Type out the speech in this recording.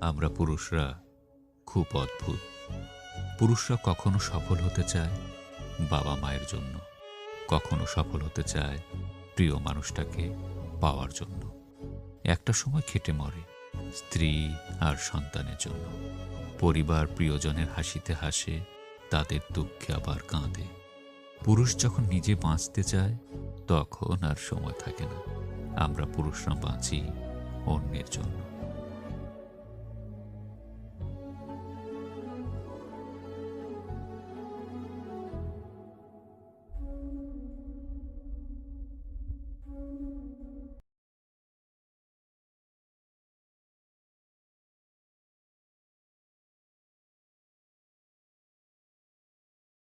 আমরা পুরুষরা খুব অদ্ভুত। পুরুষরা কখনো সফল হতে চায় বাবা মায়ের জন্য, কখনো সফল হতে চায় প্রিয় মানুষটাকে পাওয়ার জন্য। একটা সময় খেটে মরে স্ত্রী আর সন্তানের জন্য। পরিবার প্রিয়জনের হাসিতে হাসে, তাদের দুঃখে আবার কাঁদে। পুরুষ যখন নিজে বাঁচতে চায়, তখন আর সময় থাকে না। আমরা পুরুষরা বাঁচি অন্যের জন্য।